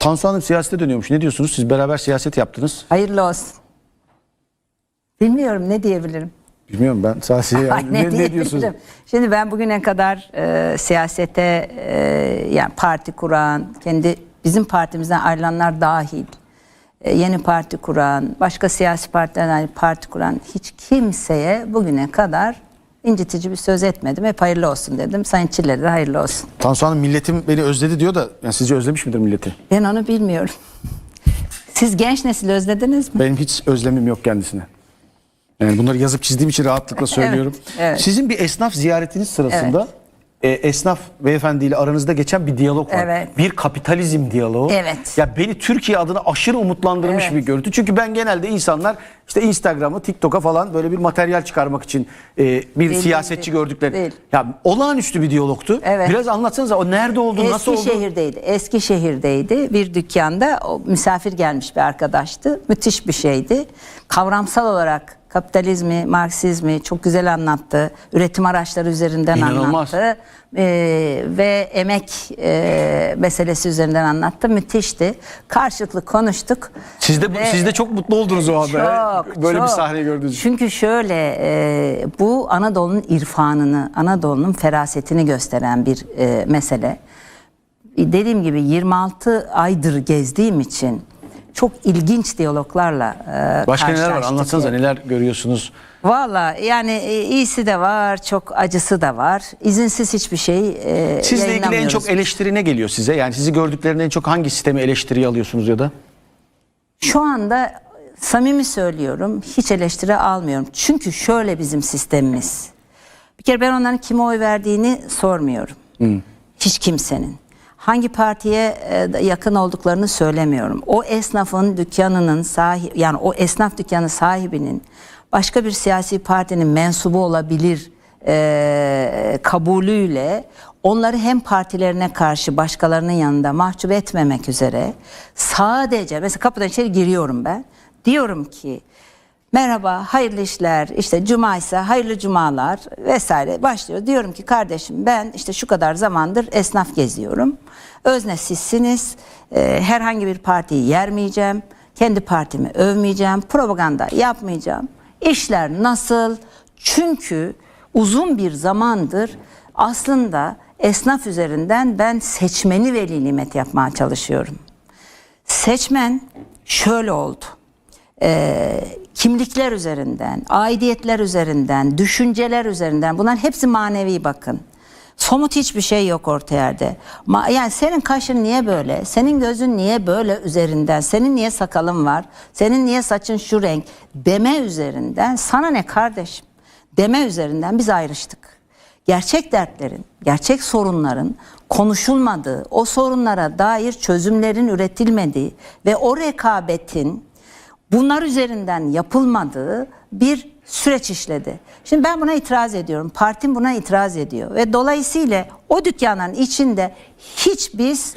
Tansu Hanım siyasete dönüyormuş. Ne diyorsunuz? Siz beraber siyaset yaptınız. Hayırlı olsun. Bilmiyorum ne diyebilirim. Bilmiyorum ben sadece yani ne, ne, diyebilirim? diyorsunuz? Şimdi ben bugüne kadar e, siyasete e, yani parti kuran, kendi bizim partimizden ayrılanlar dahil e, yeni parti kuran, başka siyasi partilerden parti kuran hiç kimseye bugüne kadar incitici bir söz etmedim. Hep hayırlı olsun dedim. Sayın Çiller'e de hayırlı olsun. Tansu Hanım milletim beni özledi diyor da yani sizce özlemiş midir milleti? Ben onu bilmiyorum. Siz genç nesil özlediniz mi? Benim hiç özlemim yok kendisine. Yani bunları yazıp çizdiğim için rahatlıkla söylüyorum. evet. Sizin bir esnaf ziyaretiniz sırasında e, esnaf beyefendiyle aranızda geçen bir diyalog var. Evet. Bir kapitalizm diyaloğu. Evet. Ya beni Türkiye adına aşırı umutlandırmış Evet. bir görüntü. Çünkü ben genelde insanlar işte Instagram'a, TikTok'a falan böyle bir materyal çıkarmak için e, bir Değil, siyasetçi değil, gördükleri. değil. Ya olağanüstü bir diyalogtu. Evet. Biraz anlatsanıza o nerede oldu, nasıl oldu? Eskişehir'deydi. Eskişehir'deydi. Bir dükkanda o misafir gelmiş bir arkadaştı. Müthiş bir şeydi. Kavramsal olarak kapitalizmi, Marksizmi çok güzel anlattı. Üretim araçları üzerinden İnanılmaz. anlattı. Ee, ve emek e, meselesi üzerinden anlattı. Müthişti. Karşılıklı konuştuk. Siz de, Ve- siz de çok mutlu oldunuz o anda. Çok, Böyle bir çok. sahne gördünüz. Çünkü şöyle e, bu Anadolu'nun irfanını, Anadolu'nun ferasetini gösteren bir e, mesele. Dediğim gibi 26 aydır gezdiğim için çok ilginç diyaloglarla e, Başka neler var? Anlatsanıza neler görüyorsunuz? Valla yani e, iyisi de var, çok acısı da var. İzinsiz hiçbir şey e, Sizle ilgili en çok eleştiri ne geliyor size? Yani sizi gördüklerinde en çok hangi sistemi eleştiriye alıyorsunuz ya da? Şu anda samimi söylüyorum hiç eleştiri almıyorum. Çünkü şöyle bizim sistemimiz. Bir kere ben onların kime oy verdiğini sormuyorum. Hiç kimsenin. Hangi partiye e, yakın olduklarını söylemiyorum. O esnafın dükkanının sahibi yani o esnaf dükkanı sahibinin başka bir siyasi partinin mensubu olabilir e, kabulüyle onları hem partilerine karşı başkalarının yanında mahcup etmemek üzere sadece mesela kapıdan içeri giriyorum ben diyorum ki merhaba hayırlı işler. İşte cuma ise hayırlı cumalar vesaire başlıyor. Diyorum ki kardeşim ben işte şu kadar zamandır esnaf geziyorum. Özne sizsiniz. Ee, herhangi bir partiyi yermeyeceğim. Kendi partimi övmeyeceğim. Propaganda yapmayacağım. İşler nasıl? Çünkü uzun bir zamandır aslında esnaf üzerinden ben seçmeni veli nimet yapmaya çalışıyorum. Seçmen şöyle oldu. Ee, kimlikler üzerinden, aidiyetler üzerinden, düşünceler üzerinden bunların hepsi manevi bakın. Somut hiçbir şey yok orta yerde. Ma- yani senin kaşın niye böyle? Senin gözün niye böyle üzerinden? Senin niye sakalın var? Senin niye saçın şu renk? Deme üzerinden sana ne kardeşim? Deme üzerinden biz ayrıştık gerçek dertlerin, gerçek sorunların konuşulmadığı, o sorunlara dair çözümlerin üretilmediği ve o rekabetin bunlar üzerinden yapılmadığı bir süreç işledi. Şimdi ben buna itiraz ediyorum. Partim buna itiraz ediyor ve dolayısıyla o dükkanın içinde hiç biz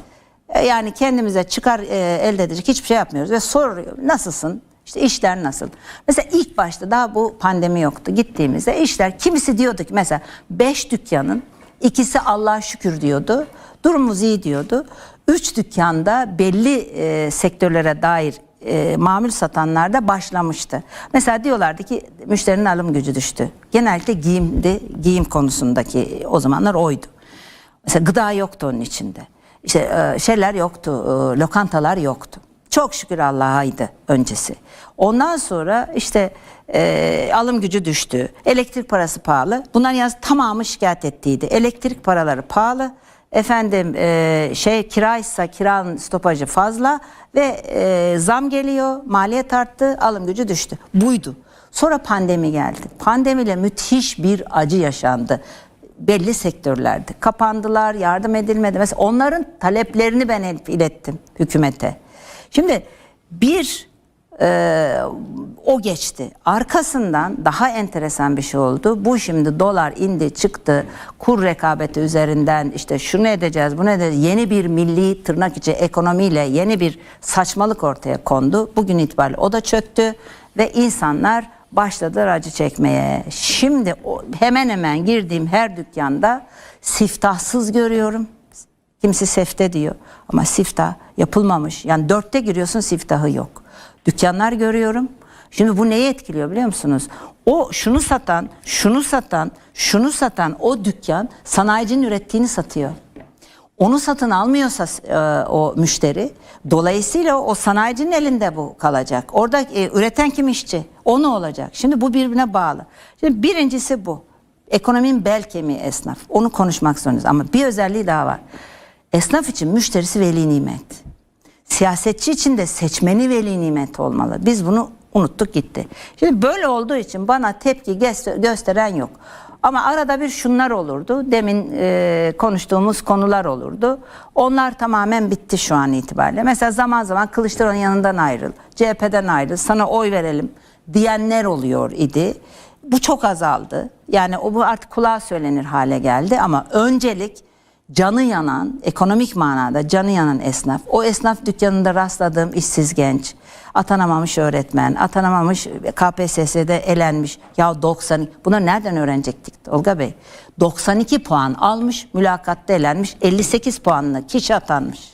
e, yani kendimize çıkar e, elde edecek hiçbir şey yapmıyoruz ve soruyor nasılsın? İşte işler nasıl? Mesela ilk başta daha bu pandemi yoktu. Gittiğimizde işler kimisi diyordu ki mesela 5 dükkanın ikisi Allah'a şükür diyordu. Durumumuz iyi diyordu. 3 dükkanda belli e, sektörlere dair e, mamul satanlar da başlamıştı. Mesela diyorlardı ki müşterinin alım gücü düştü. Genellikle giyimdi, giyim konusundaki o zamanlar oydu. Mesela gıda yoktu onun içinde. İşte e, şeyler yoktu, e, lokantalar yoktu. Çok şükür Allah'aydı öncesi. Ondan sonra işte e, alım gücü düştü. Elektrik parası pahalı. Bunlar yalnız tamamı şikayet ettiydi. Elektrik paraları pahalı. Efendim e, şey kiraysa kiranın stopajı fazla ve e, zam geliyor, maliyet arttı, alım gücü düştü. Buydu. Sonra pandemi geldi. Pandemiyle müthiş bir acı yaşandı belli sektörlerde kapandılar, yardım edilmedi. Mesela onların taleplerini ben ilettim hükümete. Şimdi bir e, o geçti. Arkasından daha enteresan bir şey oldu. Bu şimdi dolar indi çıktı. Kur rekabeti üzerinden işte şunu edeceğiz bunu edeceğiz. Yeni bir milli tırnak içi ekonomiyle yeni bir saçmalık ortaya kondu. Bugün itibariyle o da çöktü ve insanlar başladılar acı çekmeye. Şimdi hemen hemen girdiğim her dükkanda siftahsız görüyorum. Kimisi sefte diyor ama siftah yapılmamış. Yani dörtte giriyorsun siftahı yok. Dükkanlar görüyorum. Şimdi bu neyi etkiliyor biliyor musunuz? O şunu satan, şunu satan, şunu satan o dükkan sanayicinin ürettiğini satıyor. Onu satın almıyorsa e, o müşteri dolayısıyla o, sanayicinin elinde bu kalacak. Orada e, üreten kim işçi? O ne olacak? Şimdi bu birbirine bağlı. Şimdi birincisi bu. Ekonominin bel kemiği esnaf. Onu konuşmak zorundayız ama bir özelliği daha var. Esnaf için müşterisi veli nimet. Siyasetçi için de seçmeni veli nimet olmalı. Biz bunu unuttuk gitti. Şimdi böyle olduğu için bana tepki göster- gösteren yok. Ama arada bir şunlar olurdu. Demin e, konuştuğumuz konular olurdu. Onlar tamamen bitti şu an itibariyle. Mesela zaman zaman Kılıçdaroğlu'nun yanından ayrıl, CHP'den ayrıl, sana oy verelim diyenler oluyor idi. Bu çok azaldı. Yani o bu artık kulağa söylenir hale geldi ama öncelik canı yanan, ekonomik manada canı yanan esnaf, o esnaf dükkanında rastladığım işsiz genç, atanamamış öğretmen, atanamamış KPSS'de elenmiş. Ya 90, bunu nereden öğrenecektik Tolga Bey? 92 puan almış, mülakatta elenmiş, 58 puanlı kişi atanmış.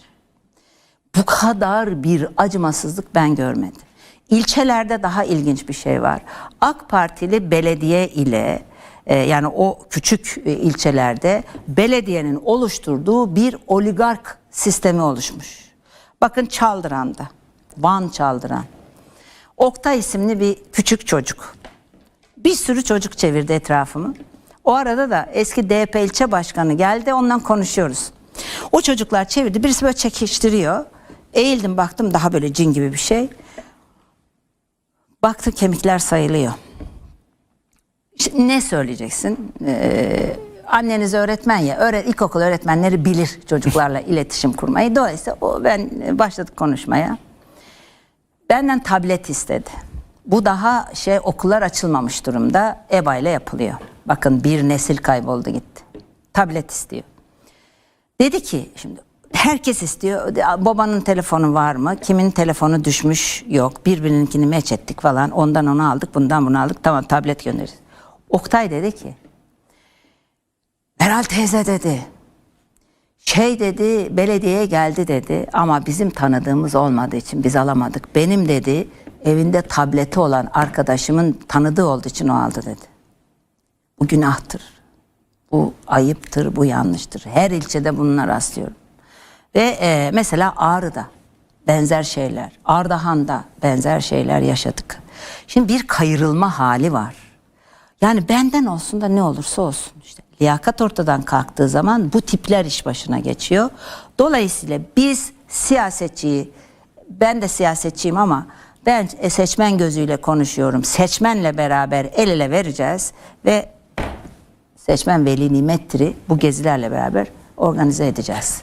Bu kadar bir acımasızlık ben görmedim. İlçelerde daha ilginç bir şey var. AK Partili belediye ile yani o küçük e, ilçelerde belediyenin oluşturduğu bir oligark sistemi oluşmuş. Bakın Çaldıran'da, Van Çaldıran. Oktay isimli bir küçük çocuk. Bir sürü çocuk çevirdi etrafımı. O arada da eski DP ilçe başkanı geldi ondan konuşuyoruz. O çocuklar çevirdi birisi böyle çekiştiriyor. Eğildim baktım daha böyle cin gibi bir şey. Baktım kemikler sayılıyor. Şimdi ne söyleyeceksin? Ee, anneniz öğretmen ya, öğret, ilkokul öğretmenleri bilir çocuklarla iletişim kurmayı. Dolayısıyla o ben başladık konuşmaya. Benden tablet istedi. Bu daha şey okullar açılmamış durumda. EBA ile yapılıyor. Bakın bir nesil kayboldu gitti. Tablet istiyor. Dedi ki şimdi herkes istiyor. Babanın telefonu var mı? Kimin telefonu düşmüş? Yok. Birbirininkini meç ettik falan. Ondan onu aldık, bundan bunu aldık. Tamam tablet göndeririz. Oktay dedi ki Meral teyze dedi. Şey dedi belediyeye geldi dedi ama bizim tanıdığımız olmadığı için biz alamadık. Benim dedi evinde tableti olan arkadaşımın tanıdığı olduğu için o aldı dedi. Bu günahtır. Bu ayıptır, bu yanlıştır. Her ilçede bununla rastlıyorum. Ve e, mesela Ağrı'da benzer şeyler, Ardahan'da benzer şeyler yaşadık. Şimdi bir kayırılma hali var. Yani benden olsun da ne olursa olsun işte liyakat ortadan kalktığı zaman bu tipler iş başına geçiyor. Dolayısıyla biz siyasetçiyi ben de siyasetçiyim ama ben seçmen gözüyle konuşuyorum. Seçmenle beraber el ele vereceğiz ve seçmen veli nimettir'i bu gezilerle beraber organize edeceğiz.